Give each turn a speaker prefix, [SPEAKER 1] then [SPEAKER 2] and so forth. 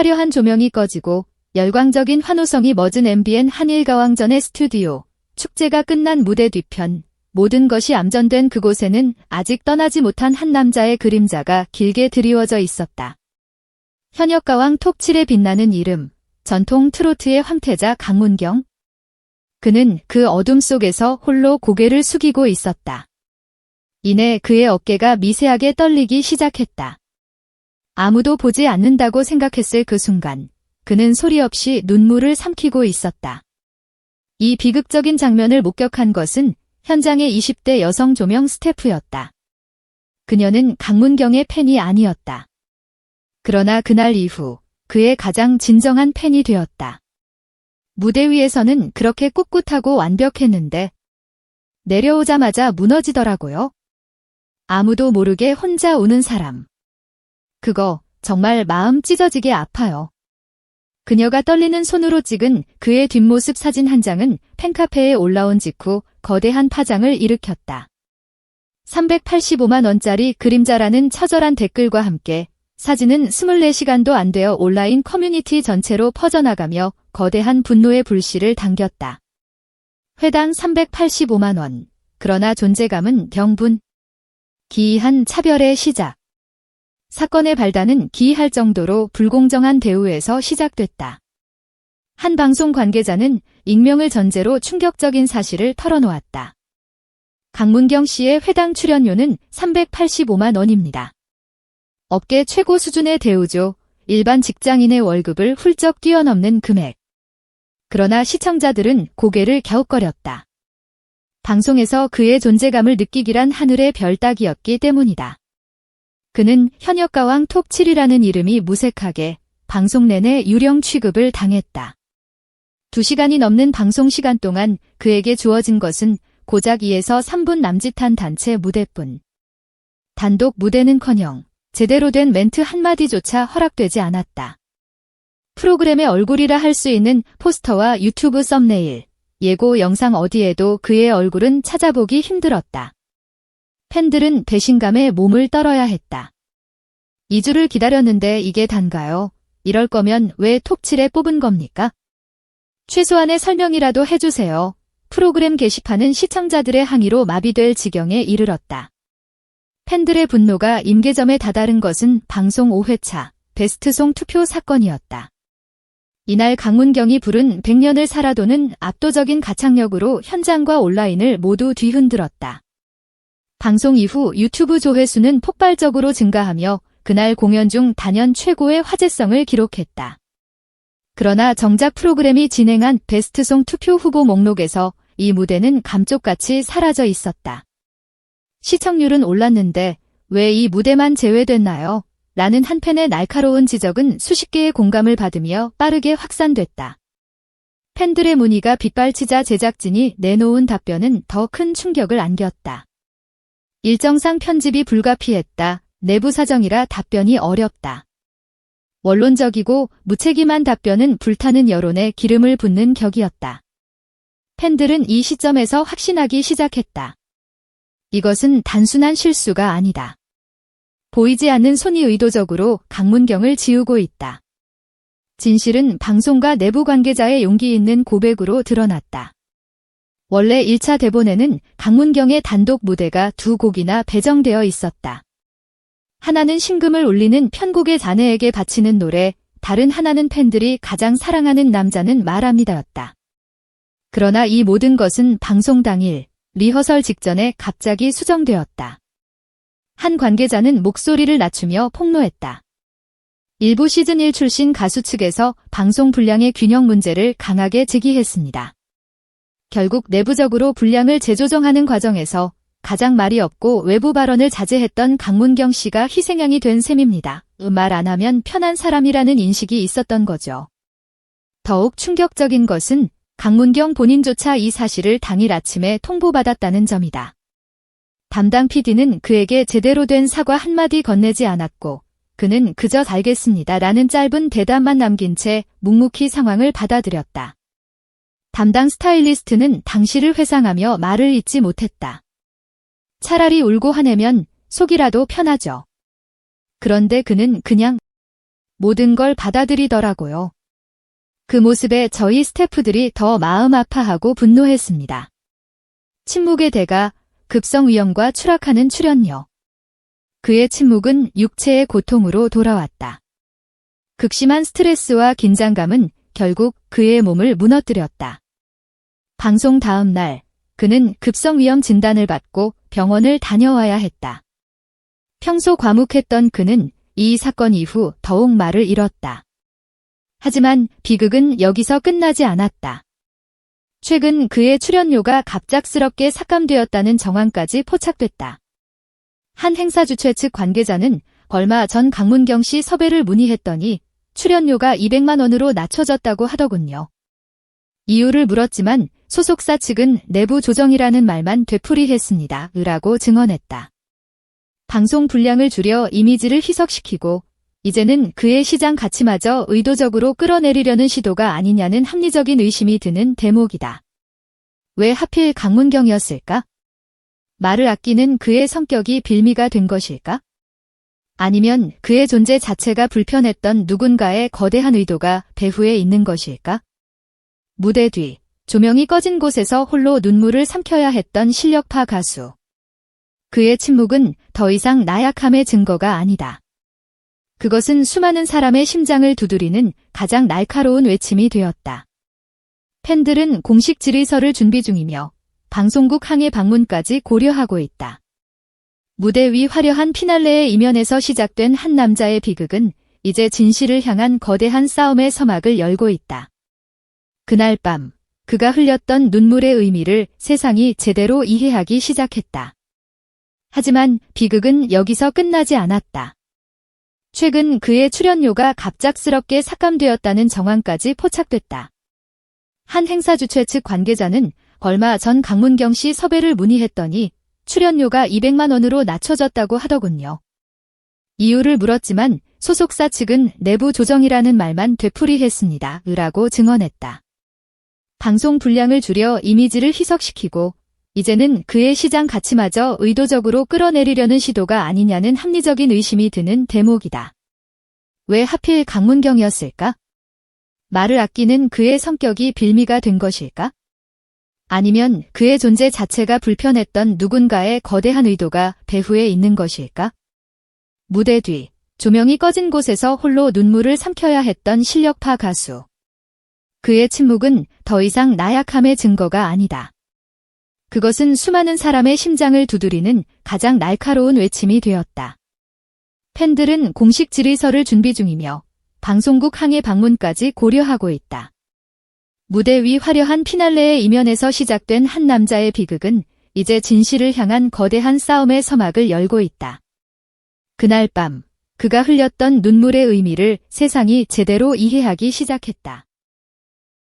[SPEAKER 1] 화려한 조명이 꺼지고 열광적인 환호성이 멎은 MBN 한일가왕전의 스튜디오, 축제가 끝난 무대 뒤편, 모든 것이 암전된 그곳에는 아직 떠나지 못한 한 남자의 그림자가 길게 드리워져 있었다. 현역가왕 톱7에 빛나는 이름, 전통 트로트의 황태자 강문경. 그는 그 어둠 속에서 홀로 고개를 숙이고 있었다. 이내 그의 어깨가 미세하게 떨리기 시작했다. 아무도 보지 않는다고 생각했을 그 순간, 그는 소리 없이 눈물을 삼키고 있었다. 이 비극적인 장면을 목격한 것은 현장의 20대 여성 조명 스태프였다. 그녀는 강문경의 팬이 아니었다. 그러나 그날 이후 그의 가장 진정한 팬이 되었다. 무대 위에서는 그렇게 꿋꿋하고 완벽했는데 내려오자마자 무너지더라고요. 아무도 모르게 혼자 우는 사람. 그거 정말 마음 찢어지게 아파요. 그녀가 떨리는 손으로 찍은 그의 뒷모습 사진 한 장은 팬카페에 올라온 직후 거대한 파장을 일으켰다. 385만 원짜리 그림자라는 처절한 댓글과 함께 사진은 24시간도 안 되어 온라인 커뮤니티 전체로 퍼져나가며 거대한 분노의 불씨를 당겼다. 회당 385만 원. 그러나 존재감은 경분. 기이한 차별의 시작. 사건의 발단은 기이할 정도로 불공정한 대우에서 시작됐다. 한 방송 관계자는 익명을 전제로 충격적인 사실을 털어놓았다. 강문경 씨의 회당 출연료는 385만 원입니다. 업계 최고 수준의 대우죠. 일반 직장인의 월급을 훌쩍 뛰어넘는 금액. 그러나 시청자들은 고개를 갸웃거렸다. 방송에서 그의 존재감을 느끼기란 하늘의 별 따기였기 때문이다. 그는 현역가왕 톱7이라는 이름이 무색하게 방송 내내 유령 취급을 당했다. 두 시간이 넘는 방송 시간 동안 그에게 주어진 것은 고작 2에서 3분 남짓한 단체 무대뿐. 단독 무대는커녕 제대로 된 멘트 한마디조차 허락되지 않았다. 프로그램의 얼굴이라 할 수 있는 포스터와 유튜브 썸네일, 예고 영상 어디에도 그의 얼굴은 찾아보기 힘들었다. 팬들은 배신감에 몸을 떨어야 했다. 2주를 기다렸는데 이게 단가요? 이럴 거면 왜 톱7에 뽑은 겁니까? 최소한의 설명이라도 해주세요. 프로그램 게시판은 시청자들의 항의로 마비될 지경에 이르렀다. 팬들의 분노가 임계점에 다다른 것은 방송 5회차 베스트송 투표 사건이었다. 이날 강문경이 부른 100년을 살아도는 압도적인 가창력으로 현장과 온라인을 모두 뒤흔들었다. 방송 이후 유튜브 조회수는 폭발적으로 증가하며 그날 공연 중 단연 최고의 화제성을 기록했다. 그러나 정작 프로그램이 진행한 베스트송 투표 후보 목록에서 이 무대는 감쪽같이 사라져 있었다. 시청률은 올랐는데 왜 이 무대만 제외됐나요? 라는 한 팬의 날카로운 지적은 수십 개의 공감을 받으며 빠르게 확산됐다. 팬들의 문의가 빗발치자 제작진이 내놓은 답변은 더 큰 충격을 안겼다. 일정상 편집이 불가피했다. 내부 사정이라 답변이 어렵다. 원론적이고 무책임한 답변은 불타는 여론에 기름을 붓는 격이었다. 팬들은 이 시점에서 확신하기 시작했다. 이것은 단순한 실수가 아니다. 보이지 않는 손이 의도적으로 강문경을 지우고 있다. 진실은 방송과 내부 관계자의 용기 있는 고백으로 드러났다. 원래 1차 대본에는 강문경의 단독 무대가 두 곡이나 배정되어 있었다. 하나는 신금을 울리는 편곡의 자네에게 바치는 노래, 다른 하나는 팬들이 가장 사랑하는 남자는 말합니다였다. 그러나 이 모든 것은 방송 당일, 리허설 직전에 갑자기 수정되었다. 한 관계자는 목소리를 낮추며 폭로했다. 일부 시즌1 출신 가수 측에서 방송 분량의 균형 문제를 강하게 제기했습니다. 결국 내부적으로 분량을 재조정하는 과정에서 가장 말이 없고 외부 발언을 자제했던 강문경 씨가 희생양이 된 셈입니다. 말 안 하면 편한 사람이라는 인식이 있었던 거죠. 더욱 충격적인 것은 강문경 본인조차 이 사실을 당일 아침에 통보받았다는 점이다. 담당 PD는 그에게 제대로 된 사과 한마디 건네지 않았고 그는 그저 알겠습니다 라는 짧은 대답만 남긴 채 묵묵히 상황을 받아들였다. 담당 스타일리스트는 당시를 회상하며 말을 잇지 못했다. 차라리 울고 화내면 속이라도 편하죠. 그런데 그는 그냥 모든 걸 받아들이더라고요. 그 모습에 저희 스태프들이 더 마음 아파하고 분노했습니다. 침묵의 대가 급성 위험과 추락하는 출연료. 그의 침묵은 육체의 고통으로 돌아왔다. 극심한 스트레스와 긴장감은 결국 그의 몸을 무너뜨렸다. 방송 다음 날, 그는 급성위험 진단을 받고 병원을 다녀와야 했다. 평소 과묵했던 그는 이 사건 이후 더욱 말을 잃었다. 하지만 비극은 여기서 끝나지 않았다. 최근 그의 출연료가 갑작스럽게 삭감되었다는 정황까지 포착됐다. 한 행사 주최 측 관계자는 얼마 전 강문경 씨 섭외를 문의했더니 출연료가 200만 원으로 낮춰졌다고 하더군요. 이유를 물었지만 소속사 측은 내부 조정이라는 말만 되풀이했습니다. 라고 증언했다. 방송 분량을 줄여 이미지를 희석시키고 이제는 그의 시장 가치마저 의도적으로 끌어내리려는 시도가 아니냐는 합리적인 의심이 드는 대목이다. 왜 하필 강문경이었을까? 말을 아끼는 그의 성격이 빌미가 된 것일까? 아니면 그의 존재 자체가 불편했던 누군가의 거대한 의도가 배후에 있는 것일까? 무대 뒤, 조명이 꺼진 곳에서 홀로 눈물을 삼켜야 했던 실력파 가수. 그의 침묵은 더 이상 나약함의 증거가 아니다. 그것은 수많은 사람의 심장을 두드리는 가장 날카로운 외침이 되었다. 팬들은 공식 질의서를 준비 중이며 방송국 항해 방문까지 고려하고 있다. 무대 위 화려한 피날레의 이면에서 시작된 한 남자의 비극은 이제 진실을 향한 거대한 싸움의 서막을 열고 있다. 그날 밤, 그가 흘렸던 눈물의 의미를 세상이 제대로 이해하기 시작했다. 하지만 비극은 여기서 끝나지 않았다. 최근 그의 출연료가 갑작스럽게 삭감되었다는 정황까지 포착됐다. 한 행사 주최 측 관계자는 얼마 전 강문경 씨 섭외를 문의했더니 출연료가 200만 원으로 낮춰졌다고 하더군요. 이유를 물었지만 소속사 측은 내부 조정이라는 말만 되풀이했습니다. 라고 증언했다. 방송 분량을 줄여 이미지를 희석시키고 이제는 그의 시장 가치마저 의도적으로 끌어내리려는 시도가 아니냐는 합리적인 의심이 드는 대목이다. 왜 하필 강문경이었을까? 말을 아끼는 그의 성격이 빌미가 된 것일까? 아니면 그의 존재 자체가 불편했던 누군가의 거대한 의도가 배후에 있는 것일까? 무대 뒤, 조명이 꺼진 곳에서 홀로 눈물을 삼켜야 했던 실력파 가수. 그의 침묵은 더 이상 나약함의 증거가 아니다. 그것은 수많은 사람의 심장을 두드리는 가장 날카로운 외침이 되었다. 팬들은 공식 질의서를 준비 중이며 방송국 항해 방문까지 고려하고 있다. 무대 위 화려한 피날레의 이면에서 시작된 한 남자의 비극은 이제 진실을 향한 거대한 싸움의 서막을 열고 있다. 그날 밤, 그가 흘렸던 눈물의 의미를 세상이 제대로 이해하기 시작했다.